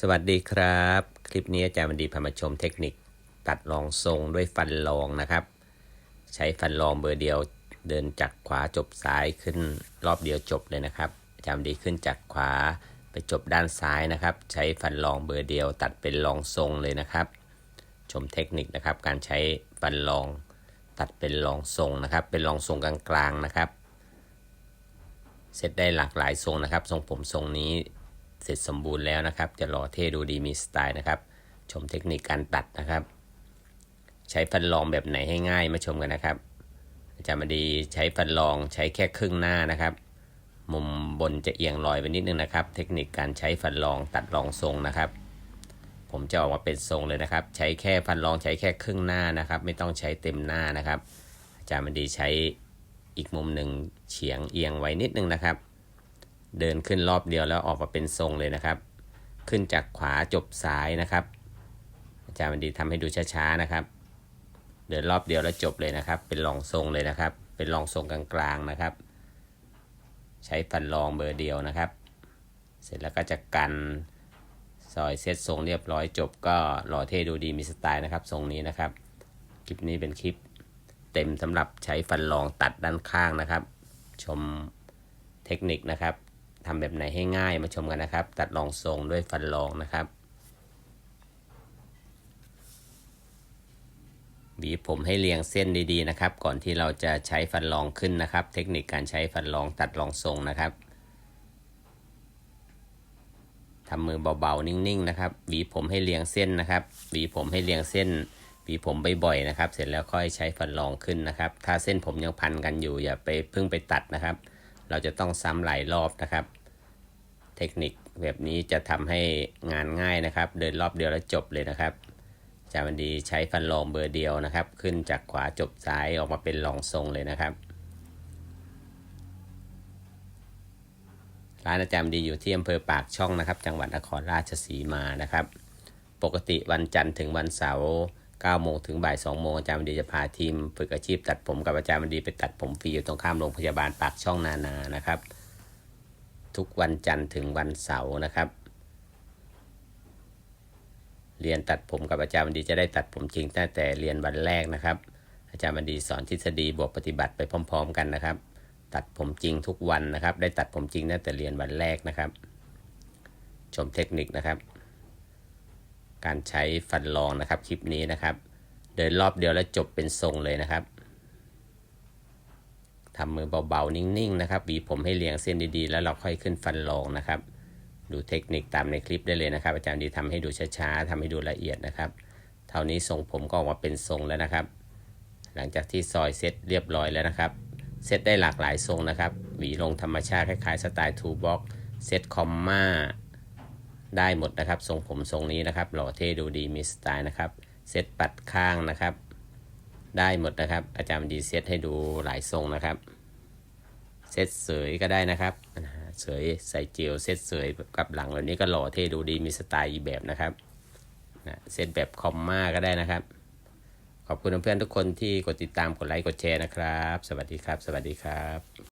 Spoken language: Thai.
สวัสดีครับ คลิปนี้อาจารย์บันดีพามาชมเทคนิคตัดรองทรงด้วยฟันรองนะครับ ใช้ฟันรองเบอร์เดียวเดินจากขวาจบซ้ายขึ้นรอบเดียวจบเลยนะครับอาจารย์บันดีขึ้นจากขวาไปจบด้านซ้ายนะครับ ใช้ฟันรองเบอร์เดียว ตัดเป็นรองทรงเลยนะครับ ชมเทคนิคนะครับ การใช้ฟันรองตัดเป็นรองทรงนะครับ เป็นรองทรงกลางๆนะครับ เสร็จได้หลากหลายทรงนะครับ ทรงผมทรงนี้ เสร็จสมบูรณ์แล้วนะครับ จะหล่อเท่ดูดีมีสไตล์นะครับ ชมเทคนิคการตัดนะครับ ใช้ฟันรองแบบไหนให้ง่ายมาชมกันนะครับ อาจารย์มาดีใช้ฟันรองใช้แค่ครึ่งหน้านะครับ มุมบนจะเอียงลอยไปนิดนึงนะครับ เทคนิคการใช้ฟันรองตัดรองทรงนะครับ ผมจะออกมาเป็นทรงเลยนะครับ ใช้แค่ฟันรองใช้แค่ครึ่งหน้านะครับ ไม่ต้องใช้เต็มหน้านะครับ อาจารย์มาดีใช้อีกมุมหนึ่งเฉียงเอียงไว้นิดนึงนะครับ เดินขึ้นรอบเดียวแล้วออกมาเป็นทรงเลยนะครับ ขึ้นจากขวาจบซ้ายนะครับ อาจารย์บันดีทำให้ดูช้าๆนะครับ เดินรอบเดียวแล้วจบเลยนะครับ เป็นรองทรงเลยนะครับ เป็นรองทรงกลางๆนะครับ ใช้ฟันรองเบอร์เดียวนะครับ เสร็จแล้วก็จะกันซอยเซตทรงเรียบร้อยจบก็หล่อเท่ดูดีมีสไตล์นะครับทรงนี้นะครับ คลิปนี้เป็นคลิปเต็มสำหรับใช้ฟันรองตัดด้านข้างนะครับ ชมเทคนิคนะครับ ทำแบบไหนให้ง่ายมาชมกันนะครับ ตัดรองทรงด้วยฟันรองนะครับหวีผมให้เรียงเส้นดีๆนะครับ ก่อนที่เราจะใช้ฟันรองขึ้นนะครับ เทคนิคการใช้ฟันรองตัดรองทรงนะครับทำมือเบาๆนิ่งๆนะครับหวีผมให้เรียงเส้นนะครับหวีผมให้เรียงเส้นหวีผมบ่อยๆนะครับ เสร็จแล้วค่อยใช้ฟันรองขึ้นนะครับ ถ้าเส้นผมยังพันกันอยู่อย่าไปเพิ่งไปตัดนะครับ เราจะต้องซ้ำหลายรอบนะครับ เทคนิคแบบนี้จะทำให้งานง่ายนะครับ เดินรอบเดียวแล้วจบเลยนะครับจามันดีใช้ฟันรองเบอร์เดียวนะครับ ขึ้นจากขวาจบซ้ายออกมาเป็นรองทรงเลยนะครับ ร้านอาจารย์ดีอยู่ที่อำเภอปากช่องนะครับ จังหวัดนครราชสีมานะครับ ปกติวันจันทร์ถึงวันเสาร์ 9โมงถึงบ่าย2โมงอาจารย์ดีจะพาทีมฝึกอาชีพตัดผมกับอาจารย์ดีไปตัดผมฟรีอยู่ตรงข้ามโรงพยาบาลปากช่องนานานะครับ ทุกวันจันทร์ถึงวันเสาร์นะครับ เรียนตัดผมกับอาจารย์บันดีจะได้ตัดผมจริงตั้งแต่เรียนวันแรกนะครับ อาจารย์บันดีสอนทฤษฎีบวกปฏิบัติไปพร้อม ๆ กันนะครับ ตัดผมจริงทุกวันนะครับ ได้ตัดผมจริงตั้งแต่เรียนวันแรกนะครับ ชมเทคนิคนะครับ การใช้ฟันรองนะครับคลิปนี้นะครับ เดินรอบเดียวแล้วจบเป็นทรงเลยนะครับทำมือเบาๆ นิ่งๆนะครับหวีผมให้เรียงเส้นดีๆ แล้วเราค่อยขึ้นฟันรองนะครับ ดูเทคนิคตามในคลิปได้เลยนะครับ อาจารย์ดีทำให้ดูช้าๆทำให้ดูละเอียดนะครับ เท่านี้ทรงผมก็ออกมาเป็นทรงแล้วนะครับ หลังจากที่ซอยเซตเรียบร้อยแล้วนะครับ เซตได้หลากหลายทรงนะครับ หวีลงธรรมชาติคล้ายๆสไตล์ทูบ็อกเซตคอมมา ได้หมดนะครับ ทรงผมทรงนี้นะครับ หล่อเท่ดูดีมีสไตล์นะครับ เซตปัดข้างนะครับ ได้หมดนะครับ อาจารย์ดีเซตให้ดูหลายทรงนะครับ เซตเสยก็ได้นะครับเสยใส่เจลเซตเสยกับหลังแบบนี้ก็หล่อเท่ดูดีมีสไตล์อีแบบนะครับนะเซตแบบคอมมาก็ได้นะครับ ขอบคุณเพื่อนๆทุกคนที่กดติดตามกดไลค์กดแชร์นะครับ สวัสดีครับ สวัสดีครับ